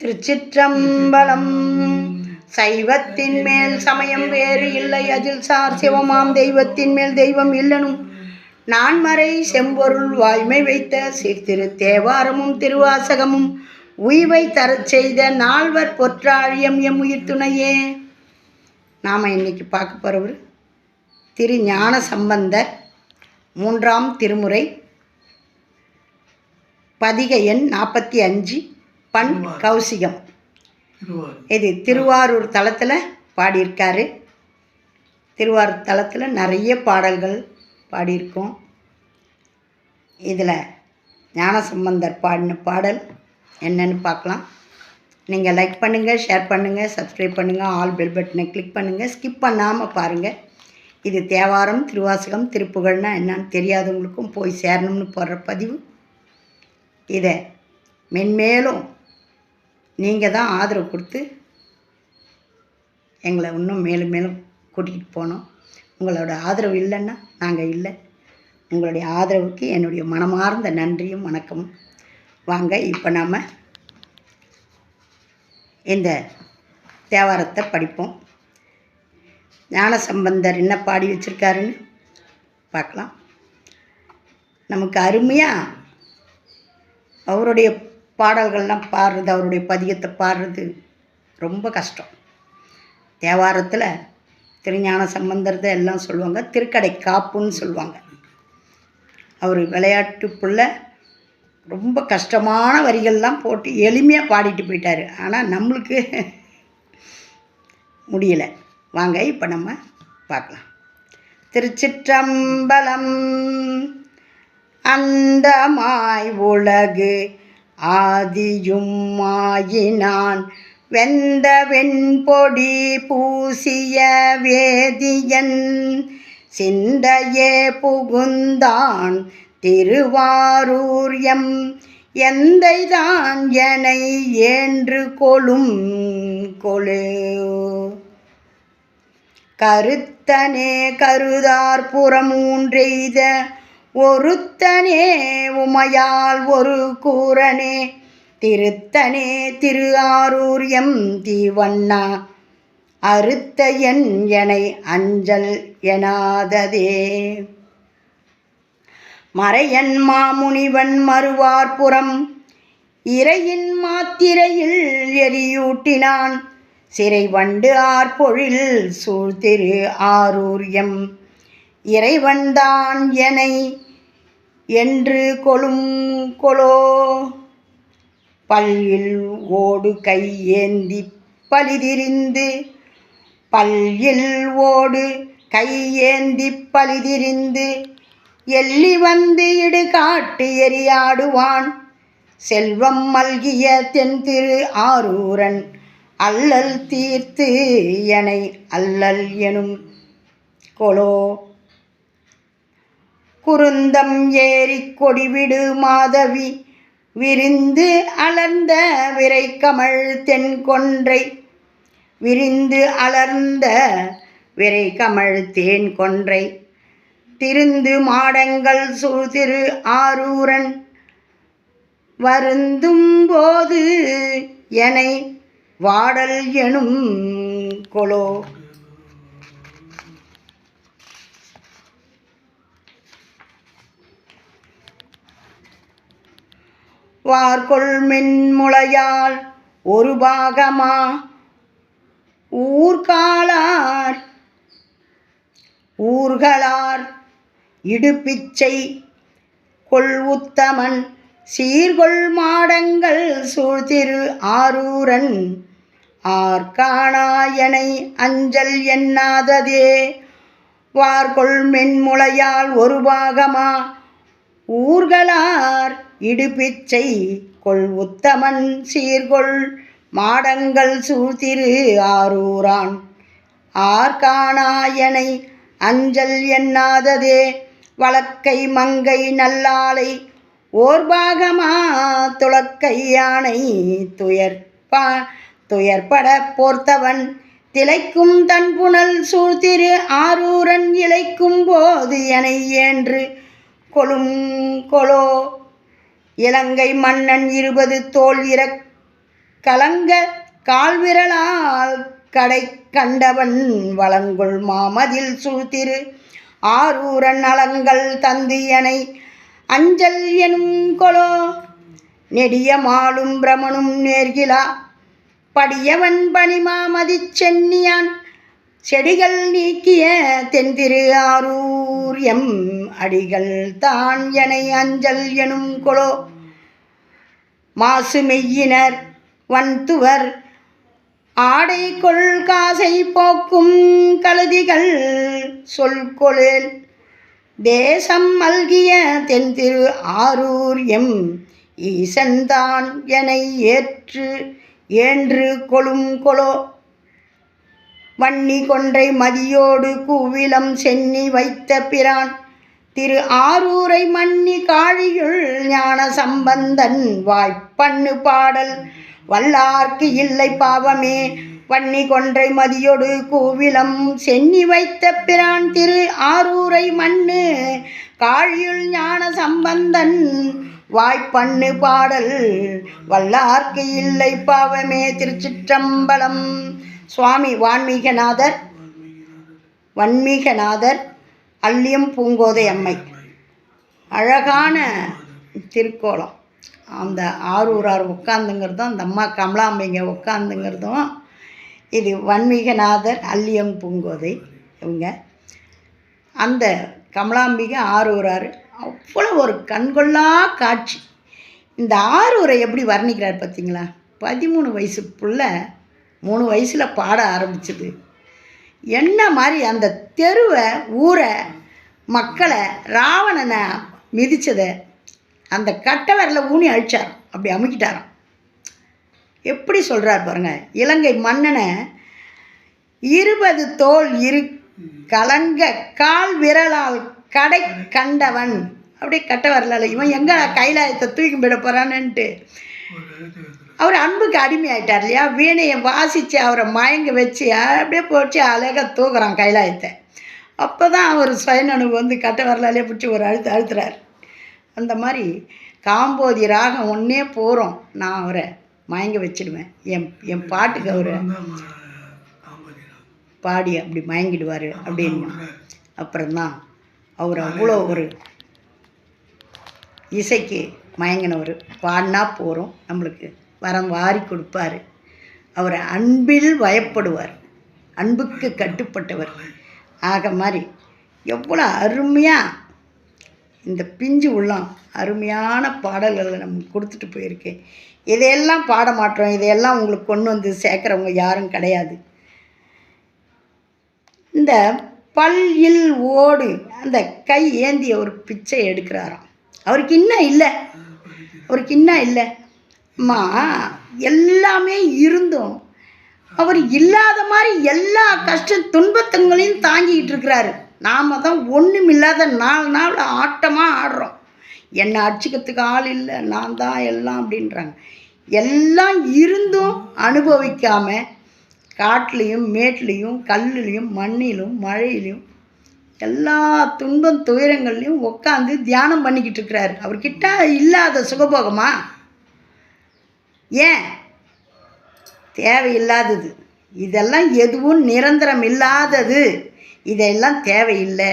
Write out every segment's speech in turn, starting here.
திருச்சிற்றம்பலம். சைவத்தின் மேல் சமயம் வேறு இல்லை. அதில் சார் சிவமாம் தெய்வத்தின் மேல் தெய்வம் இல்லனும். நான்மறை செம்பொருள் வாய்மை வைத்த சீர்திரு தேவாரமும் திருவாசகமும் உய்வை தரச் செய்த நால்வர் பொற்றாழியம் எம் உயிர் துணையே. நாம் இன்னைக்கு பார்க்க போகிறவர் திரு ஞான சம்பந்தர். மூன்றாம் திருமுறை பதிக எண் நாற்பத்தி அஞ்சு. பண் கௌசிகம். இது திருவாரூர் தலத்தில் பாடியிருக்காரு. திருவாரூர் தலத்தில் நிறைய பாடல்கள் பாடியிருக்கோம். இதில் ஞானசம்பந்தர் பாடின பாடல் என்னன்னு பார்க்கலாம். நீங்கள் லைக் பண்ணுங்கள் ஷேர் பண்ணுங்கள் சப்ஸ்கிரைப் பண்ணுங்கள் ஆல் பெல் பட்டனை கிளிக் பண்ணுங்கள் ஸ்கிப் பண்ணாமல் பாருங்கள் இது தேவாரம் திருவாசகம் திருப்புகழ்னா என்னன்னு தெரியாதவங்களுக்கும் போய் சேரணும்னு போடுற பதிவு. இதை மென்மேலும் நீங்கள் தான் ஆதரவு கொடுத்து எங்களை இன்னும் மேலும் மேலும் கூட்டிகிட்டு போனோம் உங்களோட ஆதரவு இல்லைன்னா நாங்கள் இல்லை. உங்களுடைய ஆதரவுக்கு என்னுடைய மனமார்ந்த நன்றியும் வணக்கமும். வாங்க இப்போ நாம் இந்த தேவாரத்தை படிப்போம். ஞானசம்பந்தர் என்ன பாடி வச்சுருக்காருன்னு பார்க்கலாம். நமக்கு அருமையாக அவருடைய பாடல்கள்லாம் பாடுறது அவருடைய பதிகத்தை பாடுறது ரொம்ப கஷ்டம். தேவாரத்தில் திருஞான சம்பந்தர்த எல்லாம் சொல்லுவாங்க. திருக்கடை காப்புன்னு சொல்லுவாங்க. அவர் விளையாட்டு புள்ள ரொம்ப கஷ்டமான வரிகள்லாம் போட்டு எளிமையாக பாடிட்டு போயிட்டார். ஆனால் நம்மளுக்கு முடியலை. வாங்க இப்போ நம்ம பார்க்கலாம். திருச்சிற்றம்பலம் அந்தமாய் உலகு ஆதியும் ஆயினான் வெந்த வெண்பொடி பூசிய வேதியன் சிந்தையே புகுந்தான் திருவாரூர் எம் எந்தைதான் எனை ஏன்று கொளும் கொழு கருத்தனே கருதார் புறமூன்றெய்த ஒருத்தனே உமையால் ஒரு கூரனே திருத்தனே திரு ஆரூர் எம். தீவண்ணா அறுத்த என் எனை அஞ்சல் எனாததே. மறையன் மாமுனிவன் மறுவார்புறம் இறையின் மாத்திரையில் எரியூட்டினான். சிறை வண்டு ஆர்பொழில் சூழ்திரு ஆரூர் எம். இறைவன்தான் எனை என்று கொளும் கொலோ. பல்லில் ஓடு கை ஏந்தி பலிதிரிந்து பல்லில் ஓடு கை ஏந்தி பலிதிரிந்து எள்ளி வந்து இடு காட்டு எரியாடுவான் செல்வம் மல்கிய தென் திரு ஆரூரன் அல்லல் தீர்த்து எனை அல்லல் எனும் கொலோ. குருந்தம் ஏறி கொடிவிடு மாதவி. விரிந்து அலர்ந்த விரைக்கமழ் தென் விரிந்து அலர்ந்த விரைக்கமழ் தேன் கொன்றை திருந்து மாடங்கள் சூழ்திரு ஆரூரன். வருந்தும் போது எனை வாடல் எனும் கொலோ. வார்கொள் மென்முளையால் ஒரு பாகமா? ஊர்காளார் ஊர்களார் இடுப்பிச்சை கொள் உத்தமன் சீர்கொள் மாடங்கள் சூழ்திரு ஆரூரன். ஆர்காணாயனை அஞ்சல் எண்ணாததே வார்கொள் மென்முளையால் ஒரு பாகமா? ஊர்களார் இடுபிச்சை கொள் உத்தமன் சீர்கொள் மாடங்கள் சூழ்திரு ஆரூரான். ஆர்காணாயனை அஞ்சல் எண்ணாததே வழக்கை மங்கை நல்லாலை ஓர்பாகமா துளக்கை யானை துயர்பா துயர்பட போர்த்தவன் திளைக்கும் தன்புணல் சூழ்திரு ஆரூரன் இழைக்கும் போது எனை என்று கொழும் கொலோ இலங்கை மன்னன் இருபது தோல் இர கலங்க கால்விரலால் கடை கண்டவன் வளங்குள் மாமதில் சூழ்த்திரு. ஆரூரன் அலங்கள் தந்தியனை அஞ்சல் எனும் கொலோ. நெடிய மாலும் பிரமனும் நேர்கிலா. படியவன் பணிமாமதி சென்னியான் செடிகள் நீக்கிய தென்திரு ஆரூர் எம் அடிகள் தான் எனை அஞ்சல் எனும் கொலோ. மாசு மெய்யினர் வன்துவர் ஆடை கொள் காசை போக்கும் கழுதிகள் சொல்கொளுள் தேசம் மல்கிய தென் திரு ஆரூர் எம் ஈசன்தான் என ஏற்று ஏன்று கொளும் கொலோ. வன்னி கொன்றை மதியோடு கூவிலம் சென்னி வைத்த பிரான். திரு ஆரூரை மன்னி காழியுள் ஞான சம்பந்தன் வாய்ப்பண்ணு பாடல். வல்லார்க்கு இல்லை பாவமே. வன்னி கொன்றை மதியோடு கூவிலம் சென்னி வைத்த பிரான் திரு ஆரூரை மண்ணு. காழியுள் ஞான சம்பந்தன் வாய்ப்பண்ணு பாடல். வல்லார்க்கு இல்லை பாவமே. திருச்சிற்றம்பலம் சுவாமி வான்மீகநாதர் வன்மீகநாதர் அல்லியம் பூங்கோதை அம்மை. அழகான திருக்கோலம். அந்த ஆரூரார் உட்காந்துங்கிறதும் அந்த அம்மா கமலாம்பிங்க உட்காந்துங்கிறதும் இது வன்மீகநாதர் அல்லியம் பூங்கோதை இவங்க. அந்த கமலாம்பிகை ஆரூரார் அவ்வளோ ஒரு கண்கொள்ளா காட்சி. இந்த ஆரூரை எப்படி வர்ணிக்கிறார் பார்த்தீங்களா? பதிமூணு வயசு மூணு வயசில் பாட ஆரம்பிச்சது. என்ன மாதிரி அந்த தெருவை ஊரை மக்களை ராவணனை மிதித்ததை அந்த கட்டை ஊனி அழிச்சாராம். அப்படி அமுக்கிட்டாராம். எப்படி சொல்கிறார் பாருங்கள் இலங்கை மன்னனை இருபது தோல் இரு கலங்க கால் விரலால் கடை கண்டவன். அப்படியே கட்ட வரல இவன் எங்கே கைலாயத்தை தூக்கி விட போகிறான்னுட்டு அவர் அன்புக்கு அடிமையாயிட்டார் இல்லையா? வீணையை வாசித்து அவரை மயங்க வச்சு அப்படியே போச்சு அழகாக தூக்குறான் கைலாயத்தை. அப்போ தான் அவர் சுயநனு வந்து கட்ட வரலாலே பிடிச்சி ஒரு அழுத்து அழுத்துறார். அந்த மாதிரி காம்போதி ராகம் ஒன்றே போகிறோம் நான் அவரை மயங்க வச்சிடுவேன். என் என் பாட்டுக்கு அவர் பாடி அப்படி மயங்கிடுவார் அப்படின்னு. அப்புறம்தான் அவர் அவ்வளோ ஒரு இசைக்கு மயங்கினவர். பாடினா போகிறோம் நம்மளுக்கு. வரம் வாரி கொடுப்பார். அவர் அன்பில் வயப்படுவார். அன்புக்கு கட்டுப்பட்டவர். ஆக மாதிரி எவ்வளோ அருமையாக இந்த பிஞ்சு உள்ளம் அருமையான பாடல்களை நம்ம கொடுத்துட்டு போயிருக்கேன் இதையெல்லாம் பாட மாட்டோம். இதையெல்லாம் உங்களுக்கு கொண்டு வந்து சேர்க்குறவங்க யாரும் கிடையாது. இந்த பல்லில் ஓடு அந்த கை ஏந்தி ஒரு பிச்சை எடுக்கிறாராம். அவருக்கு இன்னும் இல்லை. அவருக்கு இன்னும் இல்லை. அம்மா எல்லாமே இருந்தும் அவர் இல்லாத மாதிரி எல்லா கஷ்ட துன்பத்துங்களையும் தாங்கிக்கிட்டு இருக்கிறாரு. நாம் தான் ஒன்றும் இல்லாத நாலு நாள் ஆட்டமாக ஆடுறோம். என்னை அடிச்சுக்கிறதுக்கு ஆள் இல்லை நான் தான் எல்லாம் அப்படின்றாங்க. எல்லாம் இருந்தும் அனுபவிக்காமல் காட்டிலையும் மேட்லேயும் கல்லுலேயும் மண்ணிலும் மழையிலையும் எல்லா துன்பம் துயரங்கள்லையும் உட்காந்து தியானம் பண்ணிக்கிட்டு இருக்கிறாரு. அவர்கிட்ட இல்லாத சுகபோகமா? ஏன்? தேவையில்லாதது. இதெல்லாம் எதுவும் நிரந்தரம் இல்லாதது. இதெல்லாம் தேவையில்லை.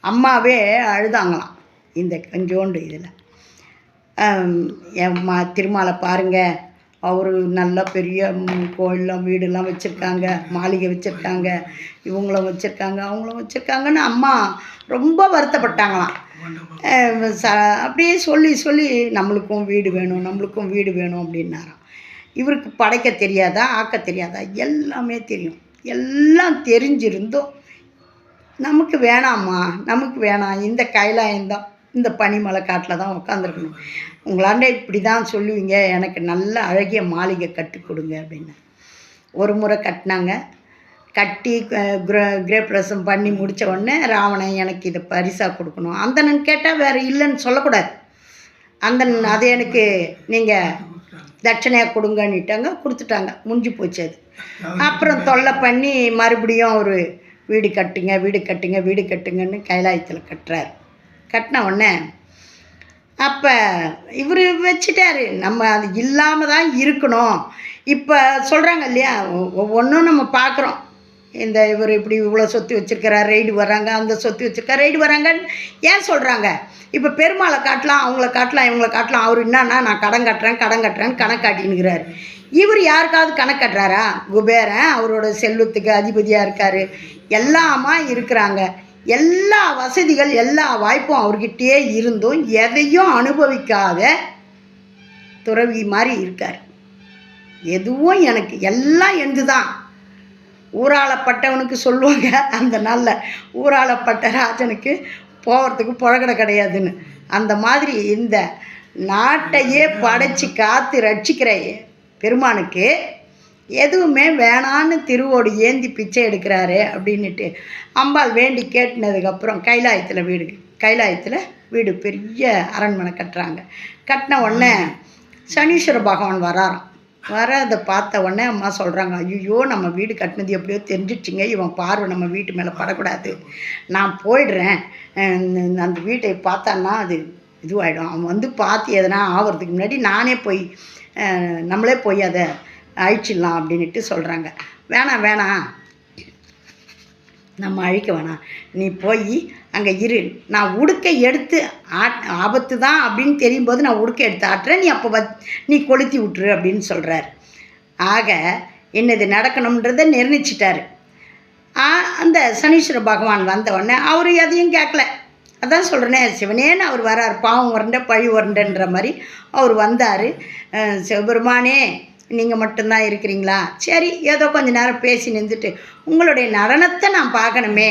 அம்மாவே அழுதாங்களாம். இந்த கொஞ்சோண்டு இதில். என் மா திருமாலை பாருங்கள் அவர் நல்ல பெரிய ம், கோயில்லாம் வீடெல்லாம் வச்சுருக்காங்க. மாளிகை வச்சுருக்காங்க. இவங்களும் வச்சுருக்காங்க. அவங்களும் வச்சுருக்காங்கன்னு அம்மா ரொம்ப வருத்தப்பட்டாங்களாம். ச அப்படியே சொல்லி சொல்லி நம்மளுக்கும் வீடு வேணும் நம்மளுக்கும் வீடு வேணும் அப்படின்னாராம். இவருக்கு படைக்க தெரியாதா ஆக்க தெரியாதா? எல்லாமே தெரியும். எல்லாம் தெரிஞ்சிருந்தோம் நமக்கு வேணாம்மா நமக்கு வேணாம். இந்த கைலாயம்தான் இந்த பனிமலை காட்டில் தான் உட்காந்துருக்கணும் உங்களாண்ட இப்படி தான் சொல்லுவீங்க எனக்கு நல்ல அழகிய மாளிகை கட்டி கொடுங்க அப்படின்னு ஒரு முறை கட்டினாங்க. கட்டி அஹ், கிர கிரேப்ரசம் பண்ணி முடித்த உடனே ராவணன் எனக்கு இதை பரிசாக கொடுக்கணும். அந்தனன் கேட்டால் வேறு இல்லைன்னு சொல்லக்கூடாது. அந்தன் அது எனக்கு நீங்கள் தட்சணையாக கொடுங்கன்னுட்டாங்க. கொடுத்துட்டாங்க. முடிஞ்சு போச்சு அது. அப்புறம் தொல்லை பண்ணி மறுபடியும் ஒரு வீடு கட்டுங்க வீடு கட்டுங்க வீடு கட்டுங்கன்னு கைலாயத்தில் கட்டுறாரு. கட்டின உடனே அப்போ இவர் வச்சிட்டாரு. நம்ம அது இல்லாமல் தான் இருக்கணும். இப்போ சொல்கிறாங்க இல்லையா? ஒவ்வொன்றும் நம்ம பார்க்குறோம் இந்த இவர் இப்படி இவ்வளோ சொத்து வச்சுருக்கிறார் ரைடு வராங்க அந்த சொத்து வச்சுருக்கார் ரைடு வராங்கன்னு ஏன் சொல்கிறாங்க இப்போ பெருமாளை காட்டலாம் அவங்கள காட்டலாம் இவங்கள காட்டலாம் அவர் என்னன்னா நான் கடன் கட்டுறேன் கடன் கட்டுறேன்னு கணக்கு காட்டினுக்கிறார் இவர் யாருக்காவது கணக்கு கட்டுறாரா? குபேரன் அவரோட செல்வத்துக்கு அதிபதியாக இருக்கார். எல்லாமா இருக்கிறாங்க. எல்லா வசதிகள் எல்லா வாய்ப்பும் அவர்கிட்டயே இருந்தும் எதையும் அனுபவிக்காத துறவி மாதிரி இருக்கார். எதுவும் எனக்கு எல்லாம் எந்து தான் ஊராளப்பட்டவனுக்கு சொல்லுவாங்க. அந்த நாளில் ஊராளப்பட்ட ராஜனுக்கு போகிறதுக்கு புழக்கடை கிடையாதுன்னு. அந்த மாதிரி இந்த நாட்டையே படைச்சி காத்து ரட்சிக்கிற பெருமானுக்கு எதுவுமே வேணான்னு திருவோடு ஏந்தி பிச்சை எடுக்கிறாரு அப்படின்னுட்டு அம்பாள் வேண்டி கேட்டினதுக்கப்புறம் கைலாயத்தில் வீடு கைலாயத்தில் வீடு பெரிய அரண்மனை கட்டுறாங்க. கட்டின உடனே சனீஸ்வர பகவான் வராராம். வர அதை பார்த்த உடனே அம்மா சொல்கிறாங்க ஐயோ நம்ம வீடு கட்டினது எப்படியோ தெரிஞ்சிடுச்சிங்க. இவன் பார்வை நம்ம வீட்டு மேலே படக்கூடாது. நான் போயிடுறேன். அந்த வீட்டை பார்த்தான்னா அது இதுவாகிடும் அவன் வந்து பார்த்து எதனா ஆகிறதுக்கு முன்னாடி நானே போய் நம்மளே போய் அதை அழிச்சிடலாம் அப்படின்ட்டு சொல்கிறாங்க வேணாம் வேணாம். நம்ம அழிக்க வேணாம். நீ போய் அங்கே இரு. நான் உடுக்கை எடுத்து ஆட் ஆபத்து தான் அப்படின்னு தெரியும் போது நான் உடுக்கை எடுத்து ஆட்டுறேன். நீ அப்போ நீ கொளுத்தி விட்டுரு அப்படின்னு சொல்கிறார் ஆக என்னது நடக்கணுன்றதை நிர்ணயிச்சிட்டாரு. அந்த சனீஸ்வர பகவான் வந்த உடனே அவர் எதையும் கேட்கல அதான் சொல்கிறேனே சிவனேன்னு அவர் வரார். பாவம் வரண்ட பழி வரண்டன்ற மாதிரி அவர் வந்தார். சிவபெருமானே நீங்கள் மட்டும்தான் இருக்கிறீங்களா? சரி ஏதோ கொஞ்ச நேரம் பேசி நின்றுட்டு உங்களுடைய நடனத்தை நான் பார்க்கணுமே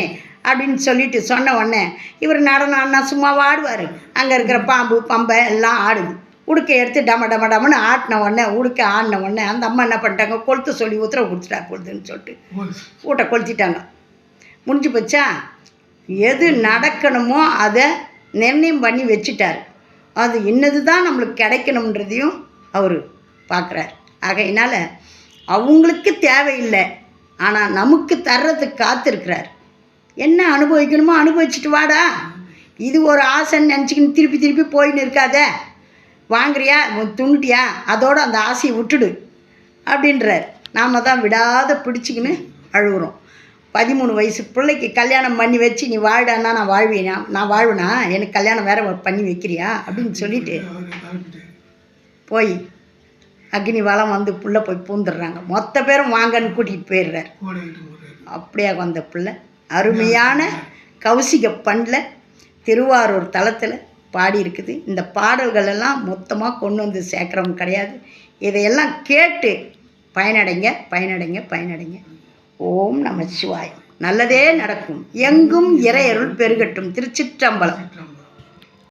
அப்படின்னு சொல்லிட்டு சொன்ன உடனே இவர் நடனம் ஆனால் சும்மா ஆடுவார். அங்கே இருக்கிற பாம்பு பம்பை எல்லாம் ஆடுது. உடுக்கை எடுத்து டம டம டமன்னு ஆட்டின உடனே உடுக்கை ஆடின உடனே அந்த அம்மா என்ன பண்ணிட்டாங்க? கொளுத்து சொல்லி உத்தரவு கொடுத்துட்டா கொளுத்துன்னு சொல்லிட்டு ஊட்ட கொளுத்திட்டாங்க. முடிஞ்சு போச்சா? எது நடக்கணுமோ அதை நிர்ணயம் பண்ணி வச்சுட்டார். அது இன்னது தான் நம்மளுக்கு கிடைக்கணுன்றதையும் அவர் பார்க்குறாரு ஆகையினால் அவங்களுக்கு தேவையில்லை. ஆனால் நமக்கு தர்றதுக்கு காத்திருக்கிறார். என்ன அனுபவிக்கணுமோ அனுபவிச்சுட்டு வாடா. இது ஒரு ஆசைன்னு நினச்சிக்கின்னு திருப்பி திருப்பி போயின்னு இருக்காத. வாங்குறியா? துண்டுட்டியா? அதோட அந்த ஆசையை விட்டுடு. அப்படின்றார். நாம் தான் விடாத பிடிச்சிக்கின்னு அழுகுறோம். பதிமூணு வயசு பிள்ளைக்கு கல்யாணம் பண்ணி வச்சு நீ வாழ்டான்னா நான் வாழ்வேனா? நான் வாழ்வேனா? எனக்கு கல்யாணம் வேற பண்ணி வைக்கிறியா? அப்படின்னு சொல்லிட்டு போய் அக்னி வளம் வந்து புள்ள போய் பூந்துடுறாங்க. மொத்த பேரும் வாங்கன்னு கூட்டிகிட்டு போயிடுறார். அப்படியே வந்த பிள்ளை. அருமையான கௌசிக பண்ணில் திருவாரூர் தளத்தில் பாடி இருக்குது. இந்த பாடல்கள் எல்லாம் மொத்தமாக கொண்டு வந்து சேர்க்குறவங்க கிடையாது. இதையெல்லாம் கேட்டு பயனடைங்க பயனடைங்க பயனடைங்க. ஓம் நம சிவாயம். நல்லதே நடக்கும். எங்கும் இறையருள் பெருகட்டும். திருச்சிற்றம்பலம்.